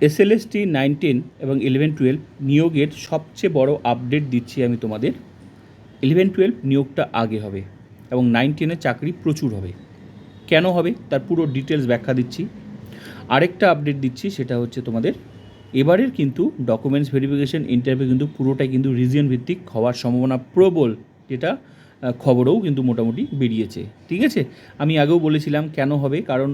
SLST nine ten এবং eleven twelve নিয়োগের সবচেয়ে বড় আপডেট দিচ্ছি আমি তোমাদের। ইলেভেন টুয়েলভ নিয়োগটা আগে হবে এবং নাইন টেনের চাকরি প্রচুর হবে। কেন হবে? তার পুরো ডিটেলস ব্যাখ্যা দিচ্ছি। আরেকটা আপডেট দিচ্ছি, সেটা হচ্ছে তোমাদের, এবারের কিন্তু ডকুমেন্টস ভেরিফিকেশন ইন্টারভিউ কিন্তু পুরোটাই কিন্তু রিজিয়ন ভিত্তিক হওয়ার সম্ভাবনা প্রবল, যেটা খবরেও কিন্তু মোটামুটি বেরিয়েছে। ঠিক আছে? আমি আগেও বলেছিলাম কেন হবে? কারণ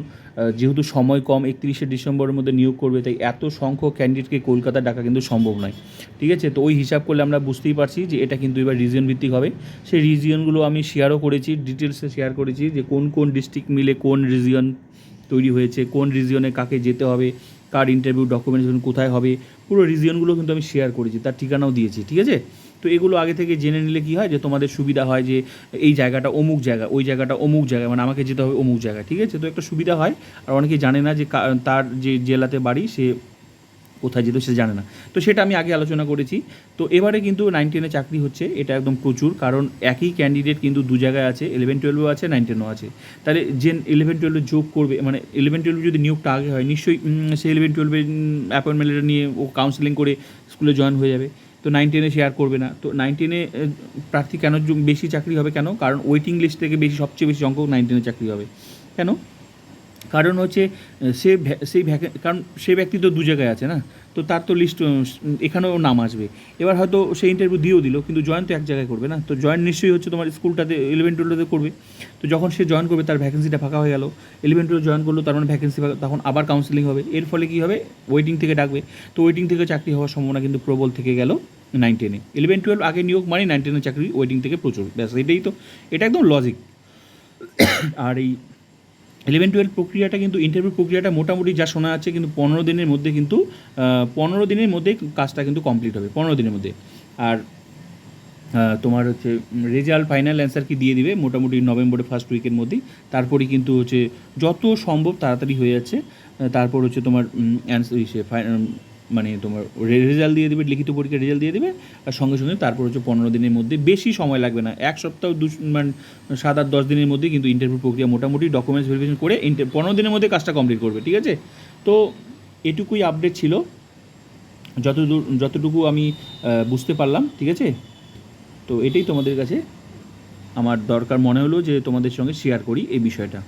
যেহেতু সময় কম, একত্রিশে ডিসেম্বরের মধ্যে নিয়োগ করবে, তাই এত সংখ্যক ক্যান্ডিডেটকে কলকাতা ডাকা কিন্তু সম্ভব নয়। ঠিক আছে? তো ওই হিসাব করলে আমরা বুঝতেই পারছি যে এটা কিন্তু এবার রিজিয়ন ভিত্তিক হবে। সেই রিজিয়নগুলো আমি শেয়ারও করেছি ডিটেলসে শেয়ার করেছি যে কোন কোন ডিস্ট্রিক্ট মিলে কোন রিজিয়ন তৈরি হয়েছে, কোন রিজিয়নে কাকে যেতে হবে, কার ইন্টারভিউ ডকুমেন্টেশন কোথায় হবে, পুরো রিজিয়নগুলো কিন্তু আমি শেয়ার করেছি, তার ঠিকানাও দিয়েছি। ঠিক আছে? তো এগুলো আগে থেকে জেনে নিলে কী হয়? যে তোমাদের সুবিধা হয় যে এই জায়গাটা অমুক জায়গা, ওই জায়গাটা অমুক জায়গা মানে আমাকে যেতে হবে অমুক জায়গা ঠিক আছে? তো একটা সুবিধা হয়। আর অনেকেই জানে না যে তার যে জেলাতে বাড়ি, সে কোথায় যেত সে জানে না। তো সেটা আমি আগে আলোচনা করেছি। তো এবারে কিন্তু নাইন টেনে চাকরি হচ্ছে, এটা একদম প্রচুর। কারণ একই ক্যান্ডিডেট কিন্তু দু জায়গায় আছে ইলেভেন টুয়েলভও আছে নাইন টেনও আছে। তাহলে যে ইলেভেন টুয়েলভে যোগ করবে মানে ইলেভেন টুয়েলভ যদি নিয়োগটা আগে হয়, নিশ্চয়ই সে ইলেভেন টুয়েলভের অ্যাপয়েন্টমেন্ট লেটার নিয়ে ও কাউন্সিলিং করে স্কুলে জয়েন হয়ে যাবে। তো নাইন টেনে শেয়ার করবে না। তো নাইন টেনে প্রার্থী কেন বেশি চাকরি হবে কেন? কারণ ওয়েটিং লিস্ট থেকে বেশি, সবচেয়ে বেশি অঙ্ক নাইন টেনে চাকরি হবে। কেন? কারণ হচ্ছে সে সেই কারণ সে ব্যক্তি তো দু জায়গায় আছে না? তো তার তো লিস্ট এখানেও নাম আসবে। এবার হয়তো সে ইন্টারভিউ দিয়েও দিল, কিন্তু জয়েন তো এক জায়গায় করবে না? তো জয়েন নিশ্চয়ই হচ্ছে তোমার স্কুলটাতে ইলেভেন টুয়েলভে করবে। তো যখন সে জয়েন করবে, তার ভ্যাকেন্সিটা ফাঁকা হয়ে গেল। ইলেভেন টুয়েলভ জয়েন করল, তার মানে ভ্যাকেন্সি তখন আবার কাউন্সিলিং হবে। এর ফলে কী হবে? ওয়েটিং থেকে ডাকবে। তো ওয়েটিং থেকে চাকরি হওয়ার সম্ভাবনা কিন্তু প্রবল থেকে গেল নাইন টেনে ইলেভেন টুয়েলভ আগে নিয়োগ মানে নাইন টেনের চাকরি ওয়েটিং থেকে প্রচুর। ব্যাস, এটাই তো, এটা একদম লজিক আর এই ইলেভেন টুয়েলভ প্রক্রিয়াটা কিন্তু ইন্টারভিউ প্রক্রিয়াটা মোটামুটি যা শোনা যাচ্ছে কিন্তু পনেরো দিনের মধ্যে কিন্তু পনেরো দিনের মধ্যে কাজটা কিন্তু কমপ্লিট হবে, পনেরো দিনের মধ্যে। আর তোমার হচ্ছে রেজাল্ট ফাইনাল অ্যান্সার কি দিয়ে দিবে মোটামুটি নভেম্বরের ফার্স্ট উইকের মধ্যেই। তারপরে কিন্তু হচ্ছে যত সম্ভব তাড়াতাড়ি হয়ে যাচ্ছে তারপর হচ্ছে তোমার অ্যান্সার মানে তোমার রেজাল্ট দিয়ে দেবে, লিখিত পরীক্ষার রেজাল্ট দিয়ে দেবে, আর সঙ্গে সঙ্গে তারপর হচ্ছে পনেরো দিনের মধ্যে বেশি সময় লাগবে না। এক সপ্তাহ দু মানে সাত আট দশ দিনের মধ্যে কিন্তু ইন্টারভিউ প্রক্রিয়া মোটামুটি ডকুমেন্টস ভেরিফিকেশন করে ইন্টার পনেরো দিনের মধ্যে কাজটা কমপ্লিট করবে, ঠিক আছে? তো এটুকুই আপডেট ছিল। যতদূর, যতটুকু আমি বুঝতে পারলাম, ঠিক আছে? তো এটাই তোমাদের কাছে। আমার দরকার মনে হলো যে তোমাদের সঙ্গে শেয়ার করি এই বিষয়টা।